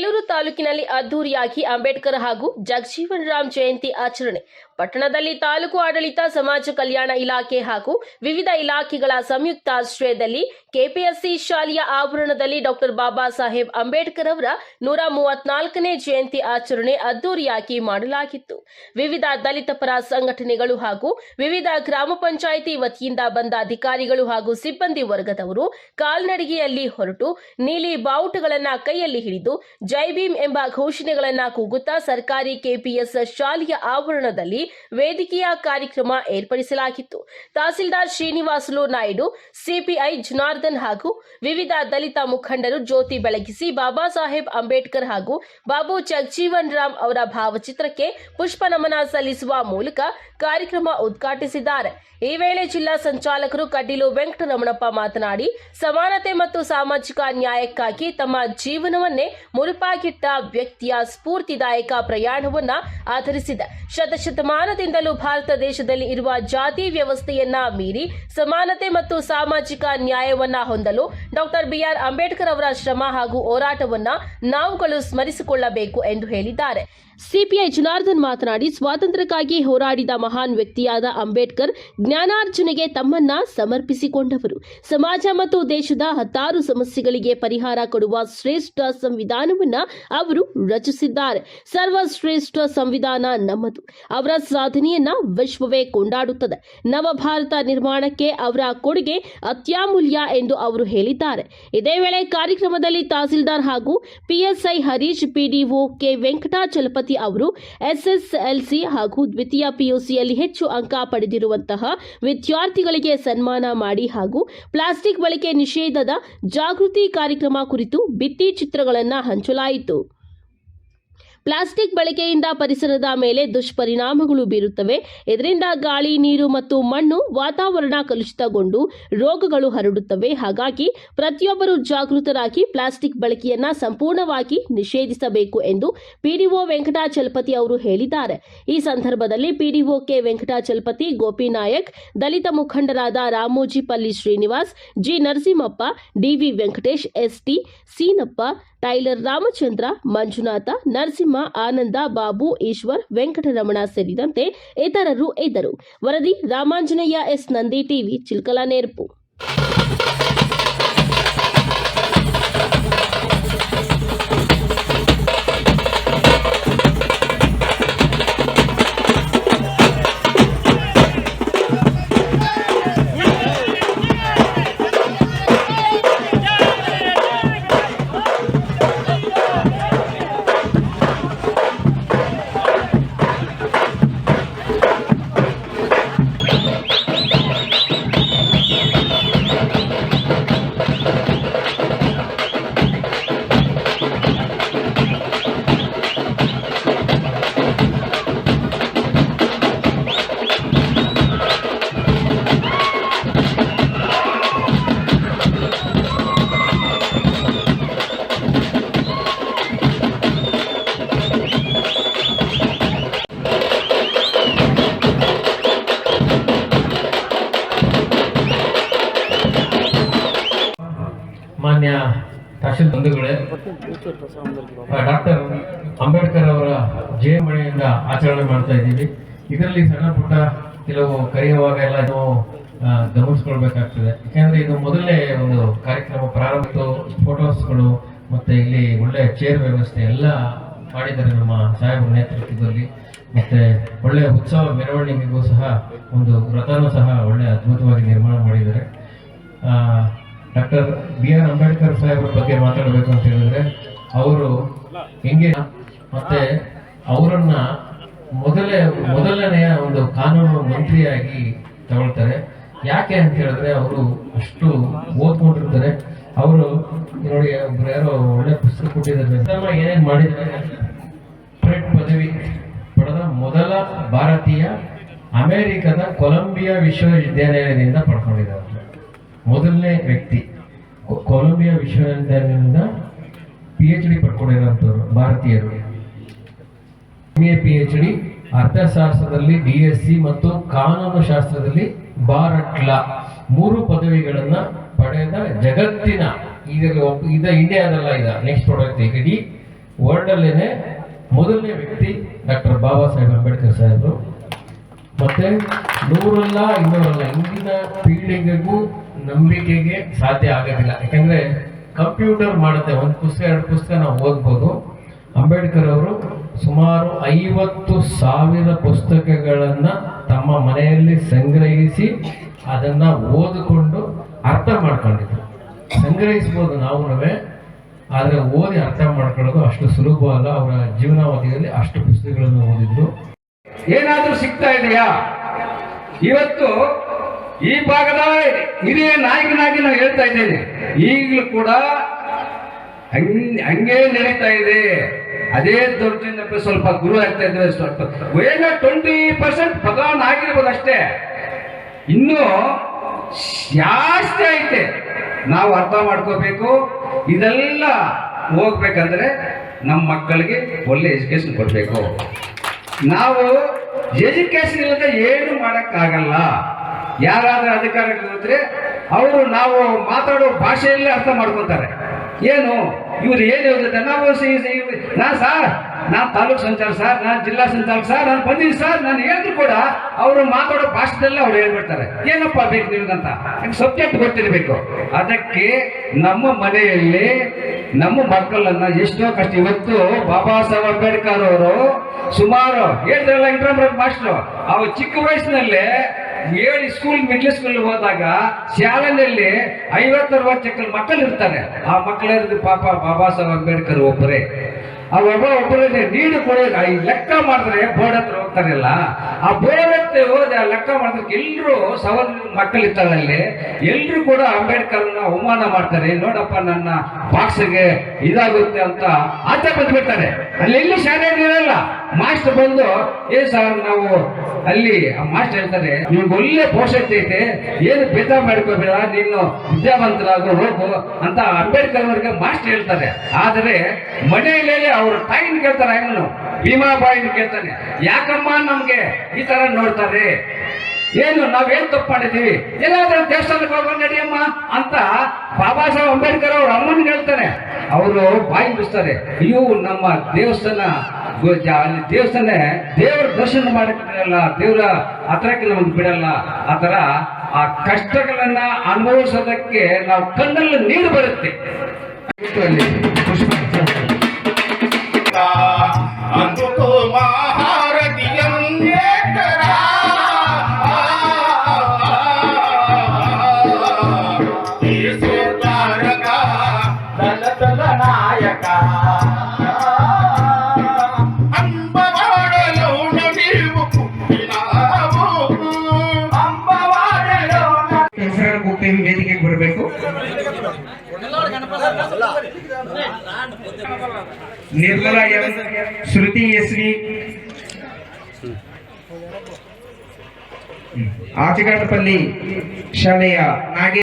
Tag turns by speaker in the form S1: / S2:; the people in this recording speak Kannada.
S1: ಬೇಲೂರು ತಾಲೂಕಿನಲ್ಲಿ ಅದ್ದೂರಿಯಾಗಿ ಅಂಬೇಡ್ಕರ್ ಹಾಗೂ ಜಗಜೀವನ್ ರಾಮ್ ಜಯಂತಿ ಆಚರಣೆ. ಪಟ್ಟಣದಲ್ಲಿ ತಾಲೂಕು ಆಡಳಿತ, ಸಮಾಜ ಕಲ್ಯಾಣ ಇಲಾಖೆ ಹಾಗೂ ವಿವಿಧ ಇಲಾಖೆಗಳ ಸಂಯುಕ್ತ ಆಶ್ರಯದಲ್ಲಿ ಕೆಪಿಎಸ್ಸಿ ಶಾಲೆಯ ಆವರಣದಲ್ಲಿ ಡಾಕ್ಟರ್ ಬಾಬಾ ಸಾಹೇಬ್ ಅಂಬೇಡ್ಕರ್ ಅವರ ನೂರ ಮೂವತ್ನಾಲ್ಕನೇ ಜಯಂತಿ ಆಚರಣೆ ಅದ್ದೂರಿಯಾಗಿ ಮಾಡಲಾಗಿತ್ತು. ವಿವಿಧ ದಲಿತ ಪರ ಸಂಘಟನೆಗಳು ಹಾಗೂ ವಿವಿಧ ಗ್ರಾಮ ಪಂಚಾಯಿತಿ ವತಿಯಿಂದ ಬಂದ ಅಧಿಕಾರಿಗಳು ಹಾಗೂ ಸಿಬ್ಬಂದಿ ವರ್ಗದವರು ಕಾಲ್ನಡಿಗೆಯಲ್ಲಿ ಹೊರಟು ನೀಲಿ ಬಾವುಟಗಳನ್ನು ಕೈಯಲ್ಲಿ ಹಿಡಿದು ಜೈ ಭೀಮ್ ಎಂಬ ಘೋಷಣೆಗಳನ್ನ ಕೂಗುತ್ತಾ ಸರ್ಕಾರಿ ಕೆಪಿಎಸ್ ಶಾಲೆಯ ಆವರಣದಲ್ಲಿ ವೇದಿಕೆಯ ಕಾರ್ಯಕ್ರಮ ಏರ್ಪಡಿಸಲಾಗಿತ್ತು. ತಹಸೀಲ್ದಾರ್ ಶ್ರೀನಿವಾಸುಲು ನಾಯ್ಡು, ಸಿಪಿಐ ಜನಾರ್ದನ್ ಹಾಗೂ ವಿವಿಧ ದಲಿತ ಮುಖಂಡರು ಜ್ಯೋತಿ ಬೆಳಗಿಸಿ ಬಾಬಾ ಸಾಹೇಬ್ ಅಂಬೇಡ್ಕರ್ ಹಾಗೂ ಬಾಬು ಜಗಜೀವನ್ ರಾಮ್ ಅವರ ಭಾವಚಿತ್ರಕ್ಕೆ ಪುಷ್ಪ ನಮನ ಸಲ್ಲಿಸುವ ಮೂಲಕ ಕಾರ್ಯಕ್ರಮ ಉದ್ಘಾಟಿಸಿದ್ದಾರೆ. ಈ ವೇಳೆ ಜಿಲ್ಲಾ ಸಂಚಾಲಕರು ಕಡ್ಡಿಲು ವೆಂಕಟರಮಣಪ್ಪ ಮಾತನಾಡಿ, ಸಮಾನತೆ ಮತ್ತು ಸಾಮಾಜಿಕ ನ್ಯಾಯಕ್ಕಾಗಿ ತಮ್ಮ ಜೀವನವನ್ನೇ ಮುರುಪಾಗಿಟ್ಟ ವ್ಯಕ್ತಿಯ ಸ್ಫೂರ್ತಿದಾಯಕ ಪ್ರಯಾಣವನ್ನ ಆಧರಿಸಿದ. ಶತಶತಮಾನದಿಂದಲೂ ಭಾರತ ದೇಶದಲ್ಲಿ ಇರುವ ಜಾತಿ ವ್ಯವಸ್ಥೆಯನ್ನ ಮೀರಿ ಸಮಾನತೆ ಮತ್ತು ಸಾಮಾಜಿಕ ನ್ಯಾಯವನ್ನ ಹೊಂದಲು ಡಾಕ್ಟರ್ ಬಿಆರ್ ಅಂಬೇಡ್ಕರ್ ಅವರ ಶ್ರಮ ಹಾಗೂ ಹೋರಾಟವನ್ನ ನಾವುಗಳು ಸ್ಮರಿಸಿಕೊಳ್ಳಬೇಕು ಎಂದು ಹೇಳಿದ್ದಾರೆ. ಸಿಪಿಐ ಜನಾರ್ದನ್ ಮಾತನಾಡಿ, ಸ್ವಾತಂತ್ರ್ಯಕ್ಕಾಗಿ ಹೋರಾಡಿದ ಮಹಾನ್ ವ್ಯಕ್ತಿಯಾದ ಅಂಬೇಡ್ಕರ್ ಜ್ಞಾನಾರ್ಜನೆಗೆ ತಮ್ಮನ್ನ ಸಮರ್ಪಿಸಿಕೊಂಡವರು. ಸಮಾಜ ಮತ್ತು ದೇಶದ ಹತ್ತಾರು ಸಮಸ್ಯೆಗಳಿಗೆ ಪರಿಹಾರ ಕೊಡುವ ಶ್ರೇಷ್ಠ ಸಂವಿಧಾನವನ್ನ ಅವರು ರಚಿಸಿದ್ದಾರೆ. ಸರ್ವಶ್ರೇಷ್ಠ ಸಂವಿಧಾನ ನಮ್ಮದು. ಅವರ ಸಾಧನೆಯನ್ನ ವಿಶ್ವವೇ ಕೊಂಡಾಡುತ್ತದೆ. ನವಭಾರತ ನಿರ್ಮಾಣಕ್ಕೆ ಅವರ ಕೊಡುಗೆ ಅತ್ಯಮೂಲ್ಯ ಎಂದು ಅವರು ಹೇಳಿದ್ದಾರೆ. ಇದೇ ವೇಳೆ ಕಾರ್ಯಕ್ರಮದಲ್ಲಿ ತಹಸೀಲ್ದಾರ್ ಹಾಗೂ PSI Harish PDO K Venkatachalapathi ಅವರು ಎಸ್ಎಸ್ಎಲ್ಸಿ ಹಾಗೂ ದ್ವಿತೀಯ ಪಿಯುಸಿಯಲ್ಲಿ ಹೆಚ್ಚು ಅಂಕ ಪಡೆದಿರುವಂತಹ ವಿದ್ಯಾರ್ಥಿಗಳಿಗೆ ಸನ್ಮಾನ ಮಾಡಿ ಹಾಗೂ ಪ್ಲಾಸ್ಟಿಕ್ ಬಳಕೆ ನಿಷೇಧದ ಜಾಗೃತಿ ಕಾರ್ಯಕ್ರಮ ಕುರಿತು ಭಿತ್ತಿ ಚಿತ್ರಗಳನ್ನು ಹಂಚಲಾಯಿತು. ಪ್ಲಾಸ್ಟಿಕ್ ಬಳಕೆಯಿಂದ ಪರಿಸರದ ಮೇಲೆ ದುಷ್ಪರಿಣಾಮಗಳು ಬೀರುತ್ತವೆ. ಇದರಿಂದ ಗಾಳಿ, ನೀರು ಮತ್ತು ಮಣ್ಣು ವಾತಾವರಣ ಕಲುಷಿತಗೊಂಡು ರೋಗಗಳು ಹರಡುತ್ತವೆ. ಹಾಗಾಗಿ ಪ್ರತಿಯೊಬ್ಬರು ಜಾಗೃತರಾಗಿ ಪ್ಲಾಸ್ಟಿಕ್ ಬಳಕೆಯನ್ನ ಸಂಪೂರ್ಣವಾಗಿ ನಿಷೇಧಿಸಬೇಕು ಎಂದು ಪಿಡಿಒ ವೆಂಕಟಾಚಲಪತಿ ಅವರು ಹೇಳಿದ್ದಾರೆ. ಈ ಸಂದರ್ಭದಲ್ಲಿ ಪಿಡಿಒ ಕೆ ವೆಂಕಟಾಚಲಪತಿ ಗೋಪಿನಾಯಕ್ ದಲಿತ ಮುಖಂಡರಾದ Ramojipalli Srinivas, G Narasimhappa DV Venkatesh ST Seenappa, tailor Ramachandra, Manjunatha, Narasimha Ananda Babu Eshwar Venkataramana ಸೇರಿದಂತೆ ಇತರರು ಇದ್ದರು. ವರದಿ ರಾಮಾಂಜನೇಯ ಎಸ್. ನಂದಿ ಟಿವಿ ಚಿಲ್ಕಲ ನೇರ್ಪು.
S2: ತಹಶೀಲ್ ಬಂಧುಗಳೇ ಡಾಕ್ಟರ್ ಅಂಬೇಡ್ಕರ್ ಅವರ ಜಯಂತಿಯಿಂದ ಆಚರಣೆ ಮಾಡ್ತಾ ಇದ್ದೀವಿ. ಇದರಲ್ಲಿ ಸಣ್ಣ ಪುಟ್ಟ ಕೆಲವು ಕರೆಯುವಾಗ ಎಲ್ಲ ನಾವು ಗಮನಿಸ್ಕೊಳ್ಬೇಕಾಗ್ತದೆ. ಯಾಕಂದ್ರೆ ಇದು ಮೊದಲನೇ ಒಂದು ಕಾರ್ಯಕ್ರಮ ಪ್ರಾರಂಭ ಫೋಟೋಸ್ಗಳು, ಮತ್ತೆ ಇಲ್ಲಿ ಒಳ್ಳೆ ಚೇರ್ ವ್ಯವಸ್ಥೆ ಎಲ್ಲ ಮಾಡಿದ್ದಾರೆ ನಮ್ಮ ಸಾಹೇಬರ ನೇತೃತ್ವದಲ್ಲಿ. ಮತ್ತೆ ಒಳ್ಳೆ ಉತ್ಸವ ಮೆರವಣಿಗೆಗೂ ಸಹ ಒಂದು ರಥನೂ ಸಹ ಒಳ್ಳೆ ಅದ್ಭುತವಾಗಿ ನಿರ್ಮಾಣ ಮಾಡಿದ್ದಾರೆ. ಡಾಕ್ಟರ್ ಬಿ ಆರ್ ಅಂಬೇಡ್ಕರ್ ಸಾಹೇಬ್ರ ಬಗ್ಗೆ ಮಾತಾಡಬೇಕು ಅಂತ ಹೇಳಿದ್ರೆ, ಅವರು ಹೆಂಗೆ ಮತ್ತೆ ಅವರನ್ನ ಮೊದಲೇ, ಮೊದಲನೆಯ ಒಂದು ಕಾನೂನು ಮಂತ್ರಿಯಾಗಿ ತಗೊಳ್ತಾರೆ. ಯಾಕೆ ಅಂತ ಹೇಳಿದ್ರೆ, ಅವರು ಅಷ್ಟು ಓದ್ಕೊಂಡಿರ್ತಾರೆ. ಅವರು ನೋಡಿ, ಒಬ್ರು ಯಾರೋ ಒಳ್ಳೆ ಪುಸ್ತಕ ಕೊಟ್ಟಿದ್ದಾರೆ. ಏನೇನ್ ಮಾಡಿದ್ದಾರೆ? ಡಾಕ್ಟರೇಟ್ ಪದವಿ ಪಡೆದ ಮೊದಲ ಭಾರತೀಯ ಅಮೆರಿಕದ ಕೊಲಂಬಿಯಾ ವಿಶ್ವವಿದ್ಯಾನಿಲಯದಿಂದ ಪಡ್ಕೊಂಡಿದ್ದಾರೆ. ಮೊದಲನೇ ವ್ಯಕ್ತಿ ಕೊಲಂಬಿಯಾ ವಿಶ್ವವಿದ್ಯಾಲಯದಿಂದ ಪಿ ಎಚ್ ಡಿ ಪಡ್ಕೊಂಡಿರೋಂಥವ್ರು ಭಾರತೀಯರು. M A P H D ಅರ್ಥಶಾಸ್ತ್ರದಲ್ಲಿ ಡಿ ಎಸ್ ಸಿ ಮತ್ತು ಕಾನೂನು ಶಾಸ್ತ್ರದಲ್ಲಿ ಬಾರಟ್ಲ ಮೂರು ಪದವಿಗಳನ್ನ ಪಡೆದ ಜಗತ್ತಿನ ಇದ ಇಂಡಿಯಾದಲ್ಲ ಇದ ನೆಕ್ಸ್ಟ್ ಪ್ರಾಡಕ್ಟ್ ಇಡೀ ವರ್ಲ್ಡಲ್ಲೇನೆ ಮೊದಲನೇ ವ್ಯಕ್ತಿ ಡಾಕ್ಟರ್ ಬಾಬಾ ಸಾಹೇಬ್ ಅಂಬೇಡ್ಕರ್ ಸಾಹೇಬರು. ಮತ್ತೆ ನೂರಲ್ಲ ಇನ್ನೂರಲ್ಲ, ಇಂದಿನ ಪೀಳಿಗೆಗೂ ನಂಬಿಕೆಗೆ ಸಾಧ್ಯ ಆಗೋದಿಲ್ಲ. ಯಾಕಂದ್ರೆ ಕಂಪ್ಯೂಟರ್ ಮಾಡುತ್ತೆ, ಒಂದು ಪುಸ್ತಕ, ಎರಡು ಪುಸ್ತಕ ನಾವು ಓದ್ಬೋದು. ಅಂಬೇಡ್ಕರ್ ಅವರು ಸುಮಾರು ಐವತ್ತು ಸಾವಿರ ಪುಸ್ತಕಗಳನ್ನ ತಮ್ಮ ಮನೆಯಲ್ಲಿ ಸಂಗ್ರಹಿಸಿ ಅದನ್ನ ಓದಿಕೊಂಡು ಅರ್ಥ ಮಾಡ್ಕೊಂಡಿದ್ರು. ಸಂಗ್ರಹಿಸ್ಬೋದು ನಾವು ಆದರೆ ಓದಿ ಅರ್ಥ ಮಾಡ್ಕೊಳ್ಳೋದು ಅಷ್ಟು ಸುಲಭ ಅಲ್ಲ. ಅವರ ಜೀವನಾವಧಿಯಲ್ಲಿ ಅಷ್ಟು ಪುಸ್ತಕಗಳನ್ನು ಓದಿದ್ರು.
S3: ಏನಾದರೂ ಸಿಗ್ತಾ ಇದೆಯಾ? ಇವತ್ತು ಈ ಭಾಗದ ಹಿರಿಯ ನಾಯಕನಾಗಿ ನಾನು ಹೇಳ್ತಾ ಇದ್ದೇನೆ ಈಗಲೂ ಕೂಡ ಹಂಗೆ ನಡೀತಾ ಇದೆ. ಅದೇ ದೌರ್ಜನ್ಯ ಸ್ವಲ್ಪ ಗುರು ಆಗ್ತಾ ಇದ್ರೆ ಸ್ವಲ್ಪ. ಟ್ವೆಂಟಿ ಪರ್ಸೆಂಟ್ ಬದಲಾವಣೆ ಆಗಿರ್ಬೋದು ಅಷ್ಟೇ. ಇನ್ನು ಜಾಸ್ತಿ ಐತೆ. ನಾವು ಅರ್ಥ ಮಾಡ್ಕೋಬೇಕು. ಇದೆಲ್ಲ ಹೋಗ್ಬೇಕಂದ್ರೆ ನಮ್ಮ ಮಕ್ಕಳಿಗೆ ಒಳ್ಳೆ ಎಜುಕೇಶನ್ ಕೊಡಬೇಕು. ನಾವು ಎಜುಕೇಶನ್ ಇಲ್ಲದೆ ಏನು ಮಾಡೋಕ್ಕಾಗಲ್ಲ. ಯಾರಾದ್ರೂ ಅಧಿಕಾರಿಗಳು ಹೋದ್ರೆ ಅವರು ನಾವು ಮಾತಾಡೋ ಭಾಷೆಯಲ್ಲೇ ಅರ್ಥ ಮಾಡ್ಕೊತಾರೆ. ಏನು? ಇವ್ರು ಏನು ಹೇಳಿದ್ರೆ ನಾವು ನಾ ಸಾರ್, ನಾನು ತಾಲೂಕು ಸಂಚಾಲಕ ಸರ್, ನಾನು ಜಿಲ್ಲಾ ಸಂಚಾಲಕ ಸರ್, ನಾನು ಬಂದಿದ್ದೀನಿ ಸರ್, ನಾನು ಹೇಳಿದ್ರು ಕೂಡ ಅವರು ಮಾತಾಡೋ ಭಾಷೆದಲ್ಲೇ ಅವ್ರು ಹೇಳ್ಬಿಡ್ತಾರೆ. ಏನಪ್ಪ ಬೇಕು ನಿಮ್ಗಂತ? ಸಬ್ಜೆಕ್ಟ್ ಗೊತ್ತಿರಬೇಕು. ಅದಕ್ಕೆ ನಮ್ಮ ಮನೆಯಲ್ಲಿ ನಮ್ಮ ಮಕ್ಕಳನ್ನ ಎಷ್ಟೋ ಕಷ್ಟ ಇವತ್ತು ಬಾಬಾ ಸಾಹೇಬ್ ಅಂಬೇಡ್ಕರ್ ಅವರು ಸುಮಾರು ಹೇಳಿದ್ರಲ್ಲ ಇಂಟ್ರಾಮ್ರ ಮಾಸ್ಟ್ರು ಅವ್ರು ಚಿಕ್ಕ ವಯಸ್ಸಿನಲ್ಲೇ ಏಳು ಸ್ಕೂಲ್ ಮಿಡ್ಲ್ ಸ್ಕೂಲ್ ಹೋದಾಗ ಶಾಲೆಯಲ್ಲಿ ಐವತ್ತರವತ್ತು ಮಕ್ಕಳು ಇರ್ತಾರೆ. ಆ ಮಕ್ಕಳಿರೋದು ಪಾಪ ಬಾಬಾ ಸಾಹೇಬ್ ಅಂಬೇಡ್ಕರ್ ಒಬ್ಬರೇ. ಆ ಒಬ್ಬ ಒಬ್ಬರೇ ನೀಡು ಕೊಡೋದು ಈ ಲೆಕ್ಕ ಮಾಡಿದ್ರೆ ಬೋರ್ಡ್ ಹತ್ರ ಹೋಗ್ತಾರಲ್ಲ, ಆ ಬೋರ್ಡ್ ಹತ್ರ ಹೋದ ಲೆಕ್ಕ ಮಾಡಿದ್ರೆ ಎಲ್ಲರೂ ಸವರ್ ಮಕ್ಕಳು ಇರ್ತಾರೆ ಅಲ್ಲಿ. ಎಲ್ಲರೂ ಕೂಡ ಅಂಬೇಡ್ಕರ್ನ ಅವಮಾನ ಮಾಡ್ತಾರೆ, ನೋಡಪ್ಪ, ನನ್ನ ಬಾಕ್ಸ್ಗೆ ಇದಾಗುತ್ತೆ ಅಂತ ಆಚೆ ಬಂದ್ಬಿಡ್ತಾರೆ. ಅಲ್ಲಿ ಎಲ್ಲಿ ಶಾಲೆ ಇರಲ್ಲ ಮಾಸ್ಟರ್ ಬಂದು, ಏ ಸರ್, ನಾವು ಅಲ್ಲಿ ಆ ಮಾಸ್ಟರ್ ಹೇಳ್ತಾರೆ, ನಿಮ್ಗೆ ಒಳ್ಳೆ ಪೋಷಕತೆ ಐತೆ, ಏನು ಭೇದ ಮಾಡ್ಕೋಬೇಡ, ನೀನು ವಿದ್ಯಾವಂತರಾಗು, ಹೋಗು ಅಂತ ಅಂಬೇಡ್ಕರ್ ಅವ್ರಿಗೆ ಮಾಸ್ಟರ್ ಹೇಳ್ತಾರೆ. ಆದರೆ, ಮನೆಯಲ್ಲಿ ಅವ್ರ ತಾಯಿನ ಕೇಳ್ತಾರೆ ಭೀಮಾ ಭೀಮಾಬಾಯಿನ ಕೇಳ್ತಾನೆ. ಯಾಕಮ್ಮ ನಮ್ಗೆ ಈ ತರ ನೋಡ್ತಾರೆ? ಏನು, ನಾವೇನ್ ತಪ್ಪು ಮಾಡಿದ್ದೀವಿ ಎಲ್ಲಾದ್ರೂ ದೇವಸ್ಥಾನಕ್ಕೆ ಹೋಗೋಣ ನಡಿಯಮ್ಮ ಅಂತ ಬಾಬಾ ಸಾಹೇಬ್ ಅಂಬೇಡ್ಕರ್ ಅವ್ರ ಅಮ್ಮನ್ ಹೇಳ್ತಾರೆ ಅವರು ಬಾಯಿ ಬಿಡಿಸ್ತಾರೆ ಅಯ್ಯೋ, ನಮ್ಮ ದೇವಸ್ಥಾನ ಅಲ್ಲಿ ದೇವಸ್ಥಾನ, ದೇವರ ದರ್ಶನ ಮಾಡಕ್ಕೆ ಬಿಡಲ್ಲ, ದೇವರ ಹತ್ರಕ್ಕೆ ನಮ್ಗೆ ಬಿಡಲ್ಲ. ಆ ಥರ ಆ ಕಷ್ಟಗಳನ್ನ ಅನುಭವಿಸೋದಕ್ಕೆ ನಾವು ಕಣ್ಣಲ್ಲಿ ನೀರು ಬರುತ್ತೆ. ಅಲ್ಲಿ నిర్మల ఎం శృతి ఎస్వి ఆచికాటపల్లి శాలయ్య నాగే